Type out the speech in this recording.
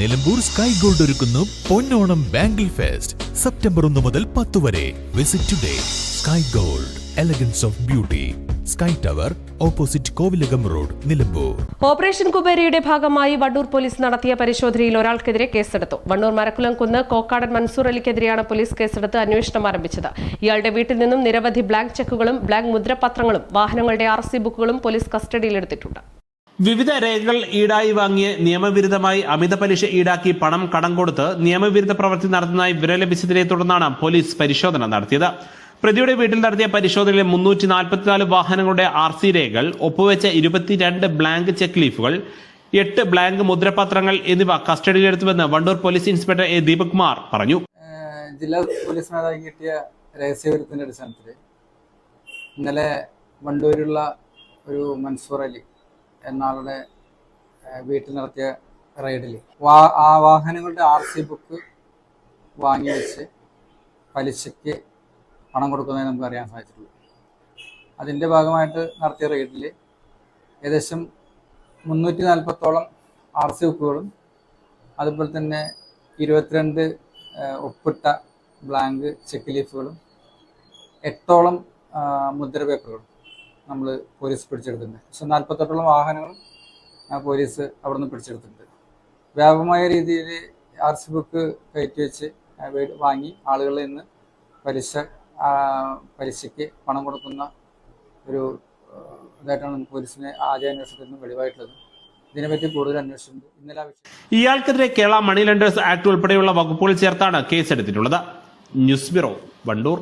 Nilambur sky gold ഒരുക്കുന്നു പൊന്നോണം bangle fest September ഒന്ന് മുതൽ പത്ത് വരെ. Visit today Sky Gold elegance of beauty Sky Tower opposite Kovilakam road Nilambur operation കുബേരയുടെ ഭാഗമായി Wandoor police നടത്തിയ പരിശോധനയിൽ ഒരാൾക്കെതിരെ കേസെടുത്തു. വണ്ണൂർ മരക്കുലം കുന്ന് കോക്കാടൻ മൻസൂർ അലിക്കെതിരെയാണ് പോലീസ് കേസെടുത്ത് അന്വേഷണം ആരംഭിച്ചത്. ഇയാളുടെ വീട്ടിൽ നിന്നും നിരവധി ബ്ലാങ്ക് ചെക്കുകളും ബ്ലാങ്ക് മുദ്രപത്രങ്ങളും വാഹനങ്ങളുടെ ആർ ബുക്കുകളും പോലീസ് കസ്റ്റഡിയിലെടുത്തിട്ടുണ്ട്. വിവിധ രേഖകൾ ഈടായി വാങ്ങിയ നിയമവിരുദ്ധമായി അമിത പലിശ ഈടാക്കി പണം കടം കൊടുത്ത് നിയമവിരുദ്ധ പ്രവൃത്തി നടത്തുന്നതായി വിവരം ലഭിച്ചതിനെ തുടർന്നാണ് പോലീസ് പരിശോധന നടത്തിയത്. പ്രതിയുടെ വീട്ടിൽ നടത്തിയ പരിശോധനയിൽ മുന്നൂറ്റി നാൽപ്പത്തിനാല് വാഹനങ്ങളുടെ ആർ സി രേഖകൾ ഒപ്പുവെച്ച ഇരുപത്തിരണ്ട് ബ്ലാങ്ക് ചെക്ക് ലീഫുകൾ എട്ട് ബ്ലാങ്ക് മുദ്രപത്രങ്ങൾ എന്നിവ കസ്റ്റഡിയിലെടുത്തുവെന്ന് Wandoor police inspector A Deepak Kumar പറഞ്ഞു ജില്ലാ പോലീസ് മേധാവി കിട്ടിയ രഹസ്യവിവരത്തിന്റെ അടിസ്ഥാനത്തിൽ ഇന്നലെ വണ്ടൂരുള്ള ഒരു മൻസൂർ അലി എന്ന ആളുടെ ഏഹ് വീട്ടിൽ നടത്തിയ റെയ്ഡിൽ വാ ആ വാഹനങ്ങളുടെ ആർ സി ബുക്ക് വാങ്ങി വെച്ച് പലിശയ്ക്ക് പണം കൊടുക്കുന്നതിന് നമുക്ക് അറിയാൻ സാധിച്ചിട്ടുള്ളൂ അതിന്റെ ഭാഗമായിട്ട് നടത്തിയ റെയ്ഡിൽ ഏകദേശം മുന്നൂറ്റി നാൽപ്പത്തോളം ആർ സി ബുക്കുകളും അതുപോലെ തന്നെ ഇരുപത്തിരണ്ട് ഒപ്പിട്ട ബ്ലാങ്ക് ചെക്ക് ലീഫുകളും എട്ടോളം മുദ്ര പേപ്പറുകളും. നമ്മൾ പോലീസ് പിടിച്ചെടുത്തിട്ടുണ്ട്. പക്ഷെ നാൽപ്പത്തെട്ടോളം വാഹനങ്ങൾ പോലീസ് അവിടുന്ന് പിടിച്ചെടുത്തിട്ടുണ്ട്. വ്യാപകമായ രീതിയിൽ ആർ സി ബുക്ക് കയറ്റി വെച്ച് വാങ്ങി ആളുകളിൽ നിന്ന് പലിശ പലിശയ്ക്ക് പണം കൊടുക്കുന്ന ഒരു ഇതായിട്ടാണ് നമുക്ക് പോലീസിനെ ആദ്യ അന്വേഷണത്തിൽ നിന്ന് വെളിവായിട്ടുള്ളത്. ഇയാൾക്കെതിരെ കേരള മണി ലെൻഡേഴ്സ് ആക്ട് ഉൾപ്പെടെയുള്ള വകുപ്പുകൾ ചേർത്താണ് കേസെടുത്തിട്ടുള്ളത്. News bureau Wandoor.